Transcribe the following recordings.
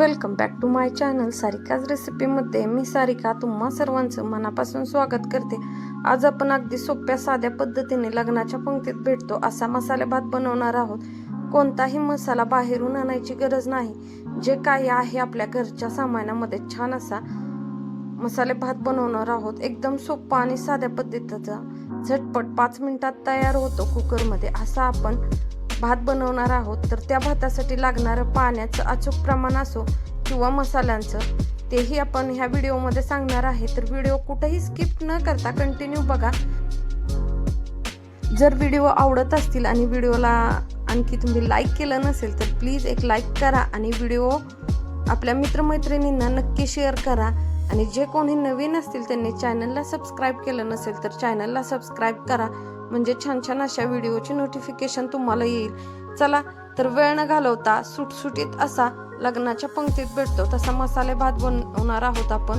Welcome back to my channel Sarika's रेसिपीमध्ये मी सारिका तुम्हा सर्वांचं मनापासून स्वागत करते. आज आपण अगदी सोप्या साध्या पद्धतीने लग्नाच्या पंक्तीत भेटतो असा मसाले भात बनवणार आहोत. कोणताही मसाला बाहेरून आणायची गरज नाही. जे काही आहे आपल्या घरच्या सामानामध्ये छान असा मसाले भात बनवणार आहोत. एकदम सोपा आणि साध्या पद्धतीचा झटपट पाच मिनिटात तयार होतो कुकरमध्ये असा आपण भात बनवणार आहोत तर त्या भातासाठी लागणारं पाण्याचं अचूक प्रमाण असो किंवा मसाल्यांचं तेही आपण ह्या व्हिडिओमध्ये सांगणार आहे. तर व्हिडिओ कुठेही स्किप न करता कंटिन्यू बघा. जर व्हिडिओ आवडत असतील आणि व्हिडिओला आणखी तुम्ही लाईक केलं नसेल तर प्लीज एक लाईक करा आणि व्हिडिओ आपल्या मित्रमैत्रिणींना नक्की शेअर करा. आणि जे कोणी नवीन असतील त्यांनी चॅनलला सबस्क्राईब केलं नसेल तर चॅनलला सबस्क्राईब करा. म्हणजे छान छान अशा व्हिडिओची नोटिफिकेशन तुम्हाला येईल. चला तर वेळ न घालवता सुटसुटीत असा लग्नाच्या पंक्तीत भेटतो. तसा मसाले भात बनवणार आहोत आपण.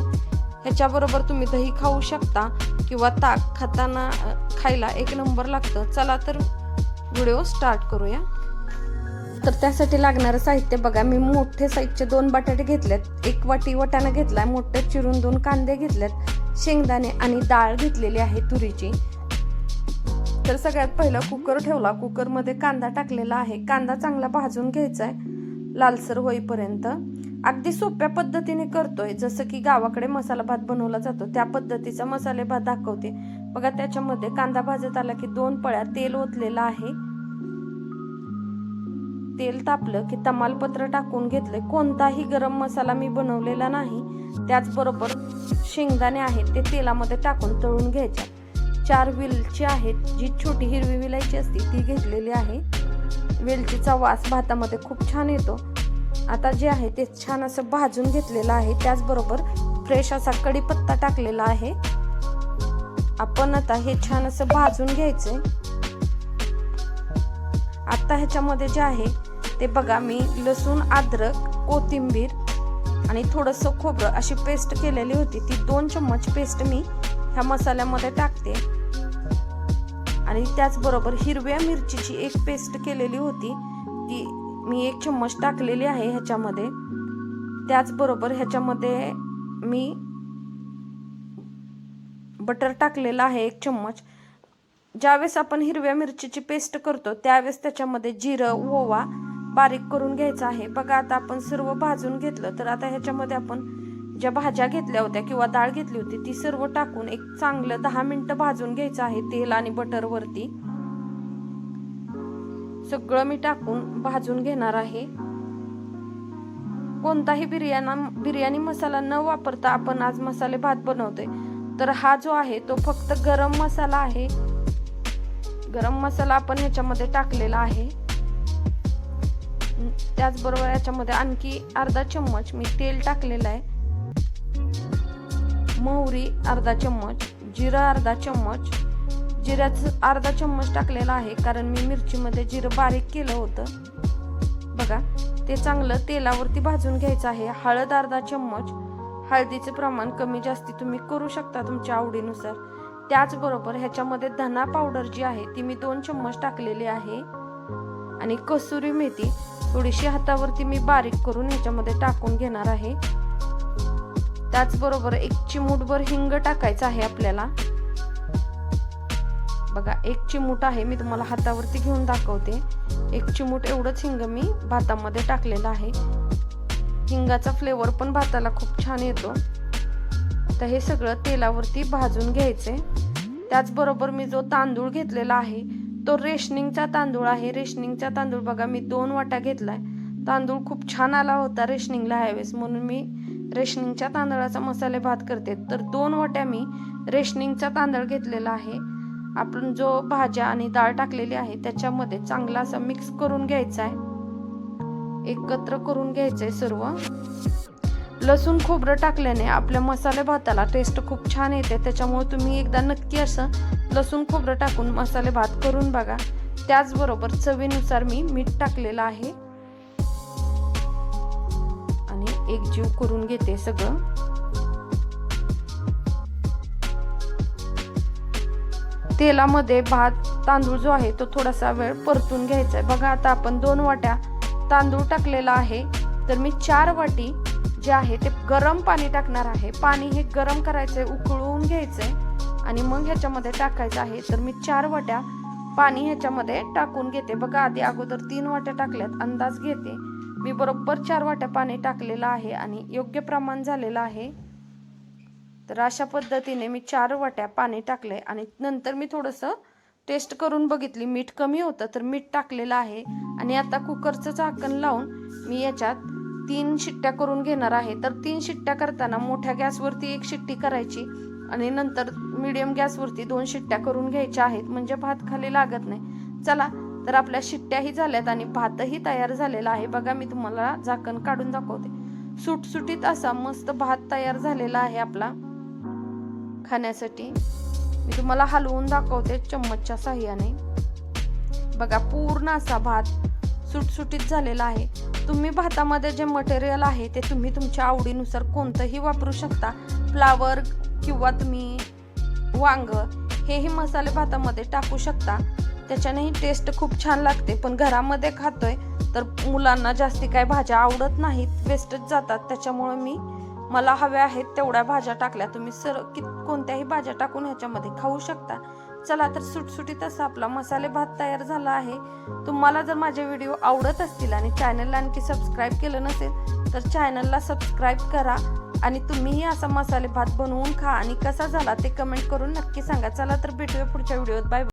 ह्याच्याबरोबर तुम्ही दही खाऊ शकता किंवा ताक खाताना खायला एक नंबर लागतं. चला तर व्हिडिओ स्टार्ट करूया. तर त्यासाठी लागणारं साहित्य बघा. मी मोठे साईजचे दोन बटाटे घेतलेत. एक वाटी वटाणा घेतलाय मोठे चिरून दोन कांदे घेतलेत. शेंगदाणे आणि डाळ घेतलेली आहे तुरीची. तर सगळ्यात पहिलं कुकर ठेवला. कुकरमध्ये कांदा टाकलेला आहे. कांदा चांगला भाजून घ्यायचा आहे. लालसर होईपर्यंत. अगदी सोप्या पद्धतीने करतोय. जसं की गावाकडे मसाला भात बनवला जातो. त्या पद्धतीचा मसाले भात दाखवते. बघा त्याच्यामध्ये कांदा भाजत आला की दोन पळ्या तेल ओतलेलं आहे. तेल तापलं की तमालपत्र टाकून घेतले कोणताही गरम मसाला मी बनवलेला नाही. त्याचबरोबर शेंगदाणे आहेत ते तेलामध्ये टाकून तळून घ्यायचे. चार वेलची आहेत जी छोटी हिरवी विलायची असते ती घेतलेली आहे. वेलचीचा वास भातामध्ये खूप छान येतो. आता जे आहे ते छान असं भाजून घेतलेलं आहे. त्याचबरोबर फ्रेश असा कढीपत्ता टाकलेला आहे. आपण आता हे छान असं भाजून घ्यायचंय. आता ह्याच्यामध्ये जे आहे ते बघा मी लसूण अद्रक कोथिंबीर आणि थोडंसं खोबरं अशी पेस्ट केलेली होती. ती दोन चम्मच पेस्ट मी ह्या मसाल्यामध्ये टाकते. आणि त्याचबरोबर हिरव्या मिरचीची एक पेस्ट केलेली होती. ती मी एक चम्मच टाकलेली आहे ह्याच्यामध्ये. त्याचबरोबर ह्याच्यामध्ये मी बटर टाकलेलं आहे एक चम्मच. ज्यावेळेस आपण हिरव्या मिरचीची पेस्ट करतो त्यावेळेस त्याच्यामध्ये जिरं ओवा बारीक करून घ्यायचं आहे. बघा आता आपण सर्व भाजून घेतलं तर आता ह्याच्यामध्ये आपण ज्या भाज्या घेतल्या होत्या किंवा डाळ घेतली होती ती सर्व टाकून एक चांगलं दहा मिनिटं भाजून घ्यायचं आहे तेल आणि बटरवरती सगळं मी टाकून भाजून घेणार आहे. कोणताही बिर्याणा बिर्याणी मसाला न वापरता आपण आज मसाले भात बनवतोय. तर हा जो आहे तो फक्त गरम मसाला आहे. गरम मसाला आपण ह्याच्यामध्ये टाकलेला आहे. त्याचबरोबर याच्यामध्ये आणखी अर्धा चम्मच मी तेल टाकलेलं आहे. मोहरी अर्धा चम्मच जिरं अर्धा चम्मच. जिऱ्याचं अर्धा चम्मच टाकलेला आहे कारण मी मिरचीमध्ये जिरं बारीक केलं होतं. बघा ते चांगलं तेलावरती भाजून घ्यायचं आहे. हळद अर्धा चम्मच. हळदीचं प्रमाण कमी जास्ती तुम्ही करू शकता तुमच्या आवडीनुसार. त्याचबरोबर ह्याच्यामध्ये धना पावडर जी आहे ती मी दोन चम्मच टाकलेली आहे. आणि कसुरी मेथी थोडीशी हातावरती मी बारीक करून ह्याच्यामध्ये टाकून घेणार आहे. त्याचबरोबर एक चिमूटभर हिंग टाकायचं आहे आपल्याला. बघा एक चिमूट आहे मी तुम्हाला हातावरती घेऊन दाखवते. एक चिमूट एवढंच हिंग मी भातामध्ये टाकलेलं आहे. हिंगाचा फ्लेवर पण भाताला खूप छान येतो. तर हे सगळं तेलावरती भाजून घ्यायचे त्याचबरोबर मी जो तांदूळ घेतलेला आहे तो रेशनिंगचा तांदूळ आहे. रेशनिंगचा तांदूळ बघा मी दोन वाटा घेतलाय. तांदूळ खूप छान आला होता रेशनिंगला ह्यावेळेस म्हणून मी रेशनिंगच्या तांदळाचा मसाले भात करते. तर दोन वाट्या मी रेशनिंगचा तांदळ घेतलेला आहे. आपण जो भाज्या आणि डाळ टाकलेली आहे त्याच्यामध्ये चांगला असा मिक्स करून घ्यायचा आहे. एकत्र करून घ्यायचं आहे सर्व. लसूण खोबरं टाकल्याने आपल्या मसाले भाताला टेस्ट खूप छान येते. त्याच्यामुळे तुम्ही एकदा नक्की असं लसूण खोबरं टाकून मसाले भात करून बघा. त्याचबरोबर चवीनुसार मी मीठ टाकलेलं आहे. एक जीव करून घेते सगळं. तेलामध्ये भात तांदूळ जो आहे तो थोडासा वेळ परतून घ्यायचा आहे. बघा आता आपण दोन वाट्या तांदूळ टाकलेला आहे. तर मी चार वाटी जे आहे ते गरम पाणी टाकणार आहे. पाणी हे गरम करायचंय उकळून घ्यायचंय आणि मग ह्याच्यामध्ये टाकायचं आहे. तर मी चार वाट्या पाणी ह्याच्यामध्ये टाकून घेते. बघा आधी अगोदर तीन वाट्या टाकल्यात अंदाज घेते. मी बरोबर चार वाट्या पाणी टाकलेलं आहे आणि योग्य प्रमाण झालेलं आहे. तर अशा पद्धतीने मी चार वाट्या पाणी टाकले आणि नंतर मी थोडंसं टेस्ट करून बघितली. मीठ कमी होतं तर मीठ टाकलेलं आहे आणि आता कुकरचं झाकण लावून मी याच्यात तीन शिट्ट्या करून घेणार आहे. तर तीन शिट्ट्या करताना मोठ्या गॅसवरती एक शिट्टी करायची आणि नंतर मीडियम गॅसवरती दोन शिट्ट्या करून घ्यायच्या आहेत. म्हणजे भात खाली लागत नाही. चला तर आपल्या शिट्ट्याही झाल्यात आणि भातही तयार झालेला आहे. बघा मी तुम्हाला झाकण काढून दाखवते. सुटसुटीत असा मस्त भात तयार झालेला आहे आपला. खाण्यासाठी. मी तुम्हाला हलवून दाखवते चम्मचच्या साह्याने. बघा पूर्ण असा भात सुटसुटीत झालेला आहे. तुम्ही भातामध्ये जे मटेरियल आहे ते तुम्ही तुमच्या आवडीनुसार कोणतंही वापरू शकता. फ्लावर किंवा तुम्ही वांग हेही मसाले भातामध्ये टाकू शकता. त्याच्यानेही टेस्ट खूप छान लागते. पण घरामध्ये खातोय तर मुलांना जास्ती काय भाज्या आवडत नाहीत वेस्टच जातात. त्याच्यामुळे मी मला हव्या आहेत तेवढ्या भाज्या टाकल्या. तुम्ही सर कि कोणत्याही भाज्या टाकून ह्याच्यामध्ये खाऊ शकता. चला तर सुटसुटीत असा आपला मसाले भात तयार झाला आहे. तुम्हाला जर माझे व्हिडिओ आवडत असतील आणि चॅनलला आणखी सबस्क्राईब केलं नसेल तर चॅनलला सबस्क्राईब करा आणि तुम्हीही असा मसाले भात बनवून खा. आणि कसा झाला ते कमेंट करून नक्की सांगा. चला तर भेटूया पुढच्या व्हिडिओत बाय